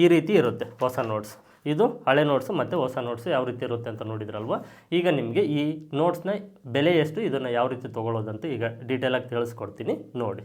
ಈ ರೀತಿ ಇರುತ್ತೆ ಹೊಸ ನೋಟ್ಸ್ ಇದು ಹಳೆ ನೋಟ್ಸು ಮತ್ತು ಹೊಸ ನೋಟ್ಸು ಯಾವ ರೀತಿ ಇರುತ್ತೆ ಅಂತ ನೋಡಿದ್ರಲ್ವ? ಈಗ ನಿಮಗೆ ಈ ನೋಟ್ಸ್ನ ಬೆಲೆ ಎಷ್ಟು, ಇದನ್ನು ಯಾವ ರೀತಿ ತೊಗೊಳ್ಳೋದಂತ ಈಗ ಡೀಟೇಲಾಗಿ ತಿಳಿಸ್ಕೊಡ್ತೀನಿ. ನೋಡಿ.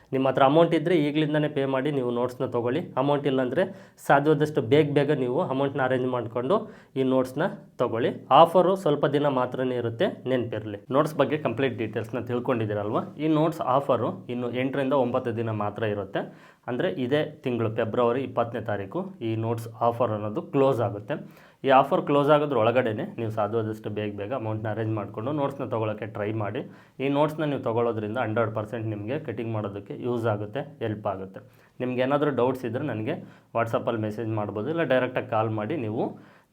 ನಿಮ್ಮ ಹತ್ರ ಅಮೌಂಟ್ ಇದ್ದರೆ ಈಗಲಿಂದನೇ ಪೇ ಮಾಡಿ ನೀವು ನೋಟ್ಸ್ನ ತೊಗೊಳ್ಳಿ. ಅಮೌಂಟ್ ಇಲ್ಲಾಂದರೆ ಸಾಧ್ಯವಾದಷ್ಟು ಬೇಗ ಬೇಗ ನೀವು ಅಮೌಂಟ್ನ ಅರೇಂಜ್ ಮಾಡಿಕೊಂಡು ಈ ನೋಟ್ಸ್ನ ತೊಗೊಳ್ಳಿ. ಆಫರು ಸ್ವಲ್ಪ ದಿನ ಮಾತ್ರನೇ ಇರುತ್ತೆ, ನೆನಪಿರಲಿ. ನೋಟ್ಸ್ ಬಗ್ಗೆ ಕಂಪ್ಲೀಟ್ ಡೀಟೇಲ್ಸ್ನ ತಿಳ್ಕೊಂಡಿದ್ದೀರಲ್ವ? ಈ ನೋಟ್ಸ್ ಆಫರು ಇನ್ನು ಎಂಟರಿಂದ ಒಂಬತ್ತು ದಿನ ಮಾತ್ರ ಇರುತ್ತೆ. ಅಂದರೆ ಇದೇ ತಿಂಗಳು ಫೆಬ್ರವರಿ ಇಪ್ಪತ್ತನೇ ತಾರೀಕು ಈ ನೋಟ್ಸ್ ಆಫರ್ ಅನ್ನೋದು ಕ್ಲೋಸ್ ಆಗುತ್ತೆ. ಈ ಆಫರ್ ಕ್ಲೋಸ್ ಆಗೋದ್ರ ಒಳಗಡೆ ನೀವು ಸಾಧ್ಯವಾದಷ್ಟು ಬೇಗ ಬೇಗ ಅಮೌಂಟ್ನ ಅರೇಂಜ್ ಮಾಡಿಕೊಂಡು ನೋಟ್ಸ್ನ ತೊಗೊಳಕ್ಕೆ ಟ್ರೈ ಮಾಡಿ. ಈ ನೋಟ್ಸ್ನ ನೀವು ತೊಗೊಳೋದ್ರಿಂದ ಹಂಡ್ರೆಡ್ ಪರ್ಸೆಂಟ್ ನಿಮಗೆ ಕಟಿಂಗ್ ಮಾಡೋದಕ್ಕೆ ಯೂಸ್ ಆಗುತ್ತೆ, ಹೆಲ್ಪ್ ಆಗುತ್ತೆ. ನಿಮ್ಗೆ ಏನಾದರೂ ಡೌಟ್ಸ್ ಇದ್ದರೆ ನನಗೆ ವಾಟ್ಸಪ್ಪಲ್ಲಿ ಮೆಸೇಜ್ ಮಾಡ್ಬೋದು ಇಲ್ಲ ಡೈರೆಕ್ಟಾಗಿ ಕಾಲ್ ಮಾಡಿ ನೀವು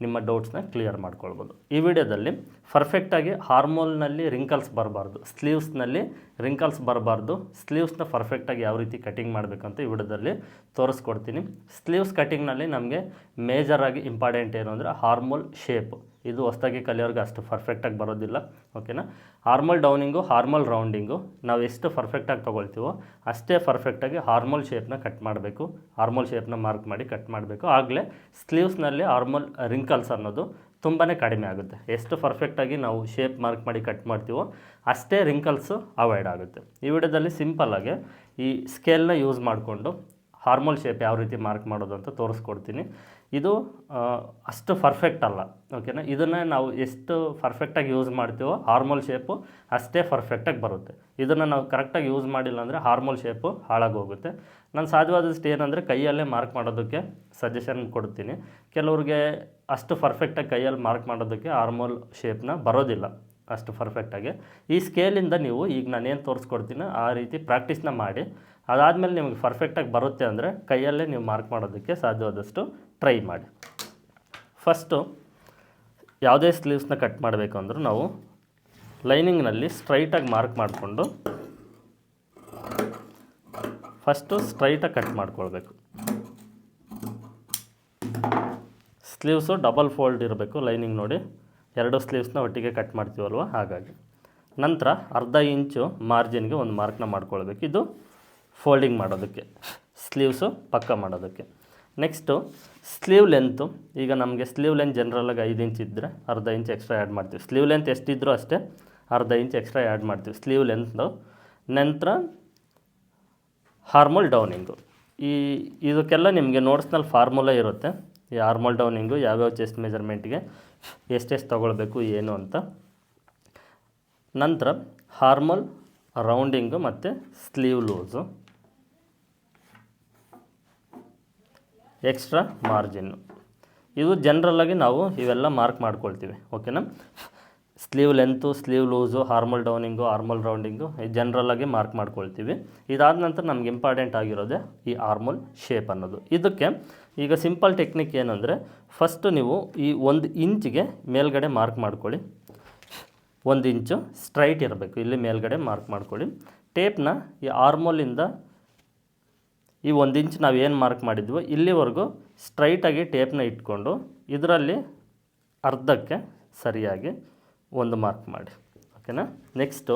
ನಿಮ್ಮ ಡೌಟ್ಸ್ನ ಕ್ಲಿಯರ್ ಮಾಡ್ಕೊಳ್ಬೋದು. ಈ ವಿಡಿಯೋದಲ್ಲಿ ಪರ್ಫೆಕ್ಟಾಗಿ ಹಾರ್ಮೋಲ್ನಲ್ಲಿ ರಿಂಕಲ್ಸ್ ಬರಬಾರ್ದು. ಸ್ಲೀವ್ಸ್ನಲ್ಲಿ ರಿಂಕಲ್ಸ್ ಬರಬಾರ್ದು. ಸ್ಲೀವ್ಸ್ನ ಪರ್ಫೆಕ್ಟಾಗಿ ಯಾವ ರೀತಿ ಕಟಿಂಗ್ ಮಾಡಬೇಕಂತ ಈ ವಿಡಿಯೋದಲ್ಲಿ ತೋರಿಸ್ಕೊಡ್ತೀನಿ. ಸ್ಲೀವ್ಸ್ ಕಟಿಂಗ್ನಲ್ಲಿ ನಮಗೆ ಮೇಜರಾಗಿ ಇಂಪಾರ್ಟೆಂಟ್ ಏನು ಅಂದರೆ ಹಾರ್ಮೋಲ್ ಶೇಪ್ ಇದು ಹೊಸದಾಗಿ ಕಲಿಯೋರ್ಗೆ ಅಷ್ಟು ಪರ್ಫೆಕ್ಟಾಗಿ ಬರೋದಿಲ್ಲ ಓಕೆನಾ ಹಾರ್ಮಲ್ ಡೌನಿಂಗು ಹಾರ್ಮಲ್ ರೌಂಡಿಂಗು ನಾವು ಎಷ್ಟು ಪರ್ಫೆಕ್ಟಾಗಿ ತೊಗೊಳ್ತೀವೋ ಅಷ್ಟೇ ಪರ್ಫೆಕ್ಟಾಗಿ ಹಾರ್ಮಲ್ ಶೇಪ್ನ ಕಟ್ ಮಾಡಬೇಕು ಹಾರ್ಮಲ್ ಶೇಪ್ನ ಮಾರ್ಕ್ ಮಾಡಿ ಕಟ್ ಮಾಡಬೇಕು. ಆಗಲೇ ಸ್ಲೀವ್ಸ್ನಲ್ಲಿ ಹಾರ್ಮಲ್ ರಿಂಕಲ್ಸ್ ಅನ್ನೋದು ತುಂಬಾ ಕಡಿಮೆ ಆಗುತ್ತೆ. ಎಷ್ಟು ಪರ್ಫೆಕ್ಟಾಗಿ ನಾವು ಶೇಪ್ ಮಾರ್ಕ್ ಮಾಡಿ ಕಟ್ ಮಾಡ್ತೀವೋ ಅಷ್ಟೇ ರಿಂಕಲ್ಸು ಅವಾಯ್ಡ್ ಆಗುತ್ತೆ. ಈ ವಿಡಿಯೋದಲ್ಲಿ ಸಿಂಪಲ್ಲಾಗಿ ಈ ಸ್ಕೇಲ್ನ ಯೂಸ್ ಮಾಡಿಕೊಂಡು ಹಾರ್ಮಲ್ ಶೇಪ್ ಯಾವ ರೀತಿ ಮಾರ್ಕ್ ಮಾಡೋದು ಅಂತ ತೋರಿಸ್ಕೊಡ್ತೀನಿ. ಇದು ಅಷ್ಟು ಪರ್ಫೆಕ್ಟ್ ಅಲ್ಲ. ಓಕೆನಾ ಇದನ್ನು ನಾವು ಎಷ್ಟು ಪರ್ಫೆಕ್ಟಾಗಿ ಯೂಸ್ ಮಾಡ್ತೀವೋ ಹಾರ್ಮೋಲ್ ಶೇಪು ಅಷ್ಟೇ ಪರ್ಫೆಕ್ಟಾಗಿ ಬರುತ್ತೆ. ಇದನ್ನು ನಾವು ಕರೆಕ್ಟಾಗಿ ಯೂಸ್ ಮಾಡಿಲ್ಲ ಅಂದರೆ ಹಾರ್ಮೋಲ್ ಶೇಪು ಹಾಳಾಗೋಗುತ್ತೆ. ನಾನು ಸಾಧ್ಯವಾದಷ್ಟು ಏನಂದರೆ ಕೈಯಲ್ಲೇ ಮಾರ್ಕ್ ಮಾಡೋದಕ್ಕೆ ಸಜೆಷನ್ ಕೊಡ್ತೀನಿ. ಕೆಲವ್ರಿಗೆ ಅಷ್ಟು ಪರ್ಫೆಕ್ಟಾಗಿ ಕೈಯಲ್ಲಿ ಮಾರ್ಕ್ ಮಾಡೋದಕ್ಕೆ ಹಾರ್ಮೋಲ್ ಶೇಪ್ನ ಬರೋದಿಲ್ಲ ಅಷ್ಟು ಪರ್ಫೆಕ್ಟಾಗಿ ಈ ಸ್ಕೇಲಿಂದ ನೀವು ಈಗ ನಾನೇನು ತೋರಿಸ್ಕೊಡ್ತೀನೋ, ಆ ರೀತಿ ಪ್ರಾಕ್ಟೀಸ್ನ ಮಾಡಿ. ಅದಾದಮೇಲೆ ನಿಮಗೆ ಪರ್ಫೆಕ್ಟಾಗಿ ಬರುತ್ತೆ ಅಂದರೆ ಕೈಯಲ್ಲೇ ನೀವು ಮಾರ್ಕ್ ಮಾಡೋದಕ್ಕೆ ಸಾಧ್ಯವಾದಷ್ಟು ಟ್ರೈ ಮಾಡಿ. ಫಸ್ಟು ಯಾವುದೇ ಸ್ಲೀವ್ಸ್ನ ಕಟ್ ಮಾಡಬೇಕು ಅಂದರೂ ನಾವು ಲೈನಿಂಗ್ನಲ್ಲಿ ಸ್ಟ್ರೈಟಾಗಿ ಮಾರ್ಕ್ ಮಾಡಿಕೊಂಡು ಫಸ್ಟು ಸ್ಟ್ರೈಟಾಗಿ ಕಟ್ ಮಾಡ್ಕೊಳ್ಬೇಕು. ಸ್ಲೀವ್ಸು ಡಬಲ್ ಫೋಲ್ಡ್ ಇರಬೇಕು ಲೈನಿಂಗ್ ನೋಡಿ ಎರಡು ಸ್ಲೀವ್ಸ್ನ ಒಟ್ಟಿಗೆ ಕಟ್ ಮಾಡ್ತೀವಲ್ವ? ಹಾಗಾಗಿ. ನಂತರ ಅರ್ಧ ಇಂಚು ಮಾರ್ಜಿನ್ಗೆ ಒಂದು ಮಾರ್ಕ್ನ ಮಾಡ್ಕೊಳ್ಬೇಕು. ಇದು ಫೋಲ್ಡಿಂಗ್ ಮಾಡೋದಕ್ಕೆ, ಸ್ಲೀವ್ಸು ಪಕ್ಕ ಮಾಡೋದಕ್ಕೆ. ನೆಕ್ಸ್ಟು, ಸ್ಲೀವ್ ಲೆಂತು, ಈಗ ನಮಗೆ ಸ್ಲೀವ್ ಲೆಂತ್ ಜನರಲಾಗಿ ಐದು ಇಂಚ್ ಇದ್ದರೆ ಅರ್ಧ ಇಂಚ್ ಎಕ್ಸ್ಟ್ರಾ ಆ್ಯಡ್ ಮಾಡ್ತೀವಿ. ಸ್ಲೀವ್ ಲೆಂತ್ ಎಷ್ಟಿದ್ರೂ ಅಷ್ಟೇ ಅರ್ಧ ಇಂಚ್ ಎಕ್ಸ್ಟ್ರಾ ಆ್ಯಡ್ ಮಾಡ್ತೀವಿ. ಸ್ಲೀವ್ ಲೆಂತ್ದು, ನಂತರ ಹಾರ್ಮೋಲ್ ಡೌನಿಂಗು. ಈ ಇದಕ್ಕೆಲ್ಲ ನಿಮಗೆ ನೋಟ್ಸ್ನಲ್ಲಿ ಫಾರ್ಮುಲಾ ಇರುತ್ತೆ. ಈ ಹಾರ್ಮೋಲ್ ಡೌನಿಂಗು ಯಾವ್ಯಾವ ಚೆಸ್ಟ್ ಮೆಜರ್ಮೆಂಟ್ಗೆ ಎಷ್ಟೆಷ್ಟು ತೊಗೊಳ್ಬೇಕು, ಏನು ಅಂತ. ನಂತರ ಹಾರ್ಮೋಲ್ ರೌಂಡಿಂಗು ಮತ್ತು ಸ್ಲೀವ್ ಲೂಸು. Extra margin. ಇದು ಜನರಲ್ಲಾಗಿ ನಾವು ಇವೆಲ್ಲ ಮಾರ್ಕ್ ಮಾಡ್ಕೊಳ್ತೀವಿ ಓಕೆನಾ sleeve length sleeve loose armhole downing armhole rounding ಜನರಲ್ಲಾಗಿ mark ಮಾಡ್ಕೊಳ್ತೀವಿ. ಇದಾದ ನಂತರ ನಮ್ಗೆ ಇಂಪಾರ್ಟೆಂಟ್ ಆಗಿರೋದೇ ಈ ಹಾರ್ಮಲ್ ಶೇಪ್ ಅನ್ನೋದು. ಇದಕ್ಕೆ ಈಗ ಸಿಂಪಲ್ ಟೆಕ್ನಿಕ್ ಏನಂದರೆ ಫಸ್ಟು ನೀವು ಈ ಒಂದು ಇಂಚಿಗೆ ಮೇಲ್ಗಡೆ ಮಾರ್ಕ್ ಮಾಡ್ಕೊಳ್ಳಿ. ಒಂದು ಇಂಚು ಸ್ಟ್ರೈಟ್ ಇರಬೇಕು, ಇಲ್ಲಿ ಮೇಲ್ಗಡೆ ಮಾರ್ಕ್ ಮಾಡ್ಕೊಳ್ಳಿ. ಟೇಪ್ನ ಈ ಆರ್ಮೋಲಿಂದ ಈ ಒಂದು ಇಂಚ್ ನಾವು ಏನು ಮಾರ್ಕ್ ಮಾಡಿದ್ವೋ ಇಲ್ಲಿವರೆಗೂ ಸ್ಟ್ರೈಟಾಗಿ ಟೇಪ್ನ ಇಟ್ಕೊಂಡು ಇದರಲ್ಲಿ ಅರ್ಧಕ್ಕೆ ಸರಿಯಾಗಿ ಒಂದು ಮಾರ್ಕ್ ಮಾಡಿ. ಓಕೆನಾ ನೆಕ್ಸ್ಟು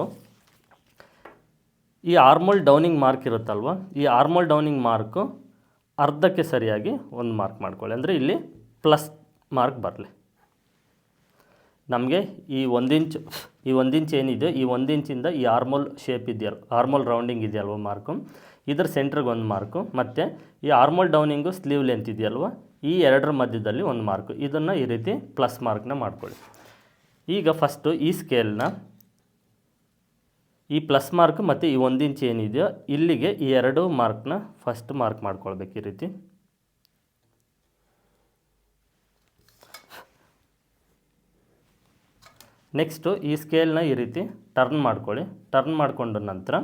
ಈ ಆರ್ಮೋಲ್ ಡೌನಿಂಗ್ ಮಾರ್ಕ್ ಇರುತ್ತಲ್ವ, ಈ ಆರ್ಮೋಲ್ ಡೌನಿಂಗ್ ಮಾರ್ಕು ಅರ್ಧಕ್ಕೆ ಸರಿಯಾಗಿ ಒಂದು ಮಾರ್ಕ್ ಮಾಡ್ಕೊಳ್ಳಿ. ಅಂದರೆ ಇಲ್ಲಿ ಪ್ಲಸ್ ಮಾರ್ಕ್ ಬರಲಿ. ನಮಗೆ ಈ ಒಂದು ಇಂಚ್, ಈ ಒಂದು ಇಂಚ್ ಏನಿದೆ, ಈ ಒಂದು ಇಂಚಿಂದ ಈ ಆರ್ಮೋಲ್ ಶೇಪ್ ಇದೆಯಲ್ಲ ಆರ್ಮೋಲ್ ರೌಂಡಿಂಗ್ ಇದೆಯಲ್ವ ಮಾರ್ಕು ಇದ್ರ ಸೆಂಟ್ರಿಗೆ ಒಂದು ಮಾರ್ಕು, ಮತ್ತು ಈ ಆರ್ಮಲ್ ಡೌನಿಂಗು ಸ್ಲೀವ್ ಲೆಂತ್ ಇದೆಯಲ್ವ? ಈ ಎರಡರ ಮಧ್ಯದಲ್ಲಿ ಒಂದು ಮಾರ್ಕು. ಇದನ್ನು ಈ ರೀತಿ ಪ್ಲಸ್ ಮಾರ್ಕ್ನ ಮಾಡ್ಕೊಳ್ಳಿ. ಈಗ ಫಸ್ಟು ಈ ಸ್ಕೇಲ್ನ ಈ ಪ್ಲಸ್ ಮಾರ್ಕ್ ಮತ್ತು ಈ ಒಂದು ಇಂಚ್ ಏನಿದೆಯೋ ಇಲ್ಲಿಗೆ ಈ ಎರಡು ಮಾರ್ಕ್ನ ಫಸ್ಟ್ ಮಾರ್ಕ್ ಮಾಡ್ಕೊಳ್ಬೇಕು ಈ ರೀತಿ. ನೆಕ್ಸ್ಟು ಈ ಸ್ಕೇಲ್ನ ಈ ರೀತಿ ಟರ್ನ್ ಮಾಡ್ಕೊಳ್ಳಿ. ಟರ್ನ್ ಮಾಡಿಕೊಂಡ ನಂತರ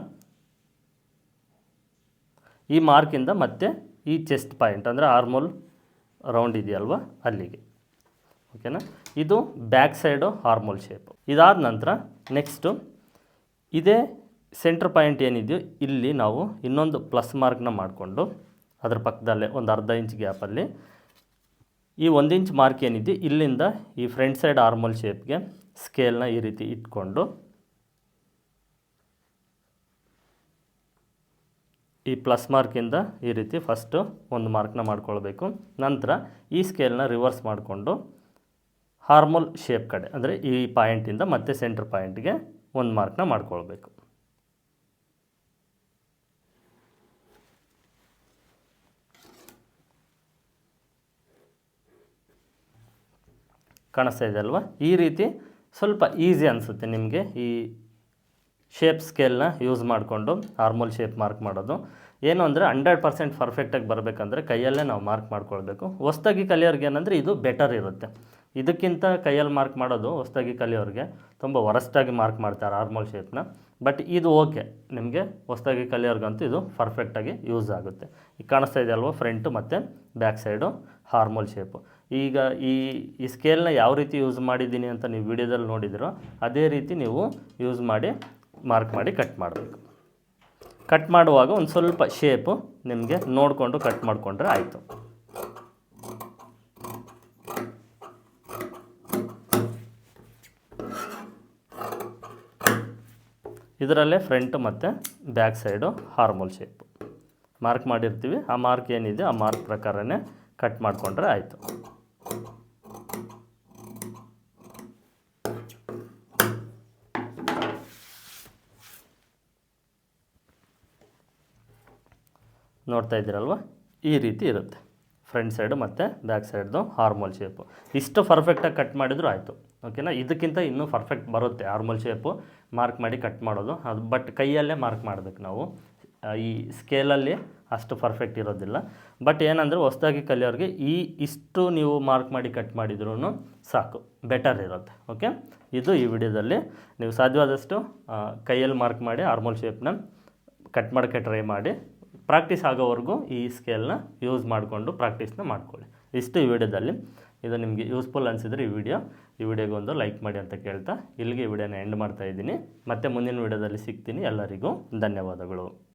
ಈ ಮಾರ್ಕಿಂದ ಮತ್ತೆ ಈ ಚೆಸ್ಟ್ ಪಾಯಿಂಟ್ ಅಂದರೆ ಆರ್ಮೋಲ್ ರೌಂಡ್ ಇದೆಯಲ್ವ? ಅಲ್ಲಿಗೆ. ಓಕೆನಾ ಇದು ಬ್ಯಾಕ್ ಸೈಡು ಹಾರ್ಮೋಲ್ ಶೇಪ್ ಇದಾದ ನಂತರ ನೆಕ್ಸ್ಟು ಇದೇ ಸೆಂಟ್ರ್ ಪಾಯಿಂಟ್ ಏನಿದೆಯೋ ಇಲ್ಲಿ ನಾವು ಇನ್ನೊಂದು ಪ್ಲಸ್ ಮಾರ್ಕ್ನ ಮಾಡಿಕೊಂಡು ಅದರ ಪಕ್ಕದಲ್ಲೇ ಒಂದು ಅರ್ಧ ಇಂಚ್ ಗ್ಯಾಪಲ್ಲಿ ಈ ಒಂದು ಇಂಚ್ ಮಾರ್ಕ್ ಏನಿದೆಯೋ ಇಲ್ಲಿಂದ ಈ ಫ್ರಂಟ್ ಸೈಡ್ ಆರ್ಮೋಲ್ ಶೇಪ್ಗೆ ಸ್ಕೇಲ್ನ ಈ ರೀತಿ ಇಟ್ಕೊಂಡು ಈ ಪ್ಲಸ್ ಮಾರ್ಕಿಂದ ಈ ರೀತಿ ಫಸ್ಟು ಒಂದು ಮಾರ್ಕ್ನ ಮಾಡ್ಕೊಳ್ಬೇಕು. ನಂತರ ಈ ಸ್ಕೇಲ್ನ ರಿವರ್ಸ್ ಮಾಡಿಕೊಂಡು ಹಾರ್ಮೋಲ್ ಶೇಪ್ ಕಡೆ, ಅಂದರೆ ಈ ಪಾಯಿಂಟಿಂದ ಮತ್ತೆ ಸೆಂಟ್ರ್ ಪಾಯಿಂಟ್ಗೆ ಒಂದು ಮಾರ್ಕ್ನ ಮಾಡ್ಕೊಳ್ಬೇಕು. ಕಾಣಿಸ್ತಾ ಇದೆ ಅಲ್ವಾ? ಈ ರೀತಿ ಸ್ವಲ್ಪ ಈಸಿ ಅನಿಸುತ್ತೆ ನಿಮಗೆ ಈ ಶೇಪ್ ಸ್ಕೇಲ್ನ ಯೂಸ್ ಮಾಡಿಕೊಂಡು ಹಾರ್ಮೋಲ್ ಶೇಪ್ ಮಾರ್ಕ್ ಮಾಡೋದು. ಏನು ಅಂದರೆ ಹಂಡ್ರೆಡ್ ಪರ್ಸೆಂಟ್ ಪರ್ಫೆಕ್ಟಾಗಿ ಬರಬೇಕಂದ್ರೆ ಕೈಯಲ್ಲೇ ನಾವು ಮಾರ್ಕ್ ಮಾಡ್ಕೊಳ್ಬೇಕು. ಹೊಸ್ದಾಗಿ ಕಲಿಯೋರ್ಗೆ ಏನಂದರೆ ಇದು ಬೆಟರ್ ಇರುತ್ತೆ. ಇದಕ್ಕಿಂತ ಕೈಯಲ್ಲಿ ಮಾರ್ಕ್ ಮಾಡೋದು ಹೊಸ್ದಾಗಿ ಕಲಿಯೋರಿಗೆ ತುಂಬ ವರಸ್ಟಾಗಿ ಮಾರ್ಕ್ ಮಾಡ್ತಾರೆ ಹಾರ್ಮೋಲ್ ಶೇಪ್ನ ಬಟ್ ಇದು ಓಕೆ ನಿಮಗೆ ಹೊಸ್ದಾಗಿ ಕಲಿಯೋರ್ಗಂತೂ ಇದು ಪರ್ಫೆಕ್ಟಾಗಿ ಯೂಸ್ ಆಗುತ್ತೆ. ಈಗ ಕಾಣಿಸ್ತಾ ಇದೆ ಅಲ್ವಾ ಫ್ರಂಟು ಮತ್ತು ಬ್ಯಾಕ್ ಸೈಡು ಹಾರ್ಮೋಲ್ ಶೇಪು ಈಗ ಈ ಈ ಸ್ಕೇಲ್ನ ಯಾವ ರೀತಿ ಯೂಸ್ ಮಾಡಿದ್ದೀನಿ ಅಂತ ನೀವು ವಿಡಿಯೋದಲ್ಲಿ ನೋಡಿದಿರೋ, ಅದೇ ರೀತಿ ನೀವು ಯೂಸ್ ಮಾಡಿ ಮಾರ್ಕ್ ಮಾಡಿ ಕಟ್ ಮಾಡಬೇಕು. ಕಟ್ ಮಾಡುವಾಗ ಒಂದು ಸ್ವಲ್ಪ ಶೇಪು ನಿಮಗೆ ನೋಡಿಕೊಂಡು ಕಟ್ ಮಾಡಿಕೊಂಡ್ರೆ ಆಯಿತು. ಇದರಲ್ಲೇ ಫ್ರಂಟ್ ಮತ್ತು back side armhole shape mark ಮಾಡಿರ್ತೀವಿ, ಆ ಮಾರ್ಕ್ ಏನಿದೆ ಆ ಮಾರ್ಕ್ ಪ್ರಕಾರನೇ ಕಟ್ ಮಾಡಿಕೊಂಡ್ರೆ ಆಯಿತು. ನೋಡ್ತಾ ಇದ್ದೀರಲ್ವ? ಈ ರೀತಿ ಇರುತ್ತೆ. ಫ್ರಂಟ್ ಸೈಡು ಮತ್ತು ಬ್ಯಾಕ್ ಸೈಡ್ದು ಹಾರ್ಮೋಲ್ ಶೇಪು. ಇಷ್ಟು ಪರ್ಫೆಕ್ಟಾಗಿ ಕಟ್ ಮಾಡಿದರೂ ಆಯಿತು. ಓಕೆನಾ ಇದಕ್ಕಿಂತ ಇನ್ನೂ ಪರ್ಫೆಕ್ಟ್ ಬರುತ್ತೆ ಹಾರ್ಮೋಲ್ ಶೇಪು. ಮಾರ್ಕ್ ಮಾಡಿ ಕಟ್ ಮಾಡೋದು. ಅದು ಬಟ್ ಕೈಯಲ್ಲೇ ಮಾರ್ಕ್ ಮಾಡಬೇಕು ನಾವು. ಈ ಸ್ಕೇಲಲ್ಲಿ ಅಷ್ಟು ಪರ್ಫೆಕ್ಟ್ ಇರೋದಿಲ್ಲ. ಬಟ್ ಏನಂದರೆ ಹೊಸ್ದಾಗಿ ಕಲಿಯೋರಿಗೆ ಈ ಇಷ್ಟು ನೀವು ಮಾರ್ಕ್ ಮಾಡಿ ಕಟ್ ಮಾಡಿದ್ರೂ ಸಾಕು. ಬೆಟರ್ ಇರುತ್ತೆ. ಓಕೆ ಇದು ಈ ವಿಡಿಯೋದಲ್ಲಿ ನೀವು ಸಾಧ್ಯವಾದಷ್ಟು ಕೈಯಲ್ಲಿ ಮಾರ್ಕ್ ಮಾಡಿ ಹಾರ್ಮೋಲ್ ಶೇಪ್ನ ಕಟ್ ಮಾಡೋಕ್ಕೆ ಟ್ರೈ ಮಾಡಿ ಪ್ರಾಕ್ಟೀಸ್ ಆಗೋವರೆಗೂ ಈ ಸ್ಕೇಲ್ನ ಯೂಸ್ ಮಾಡಿಕೊಂಡು ಪ್ರಾಕ್ಟೀಸ್ನ ಮಾಡ್ಕೊಳ್ಳಿ. ಇಷ್ಟು ಈ ವಿಡಿಯೋದಲ್ಲಿ. ಇದು ನಿಮಗೆ ಯೂಸ್ಫುಲ್ ಅನಿಸಿದ್ರೆ ಈ ವಿಡಿಯೋ. ಈ ವಿಡಿಯೋಗೊಂದು ಲೈಕ್ ಮಾಡಿ ಅಂತ ಕೇಳ್ತಾ ಇಲ್ಲಿಗೆ ಈ ವಿಡಿಯೋನ ಎಂಡ್ ಮಾಡ್ತಾ ಇದ್ದೀನಿ. ಮತ್ತೆ ಮುಂದಿನ ವಿಡಿಯೋದಲ್ಲಿ ಸಿಗ್ತೀನಿ. ಎಲ್ಲರಿಗೂ ಧನ್ಯವಾದಗಳು.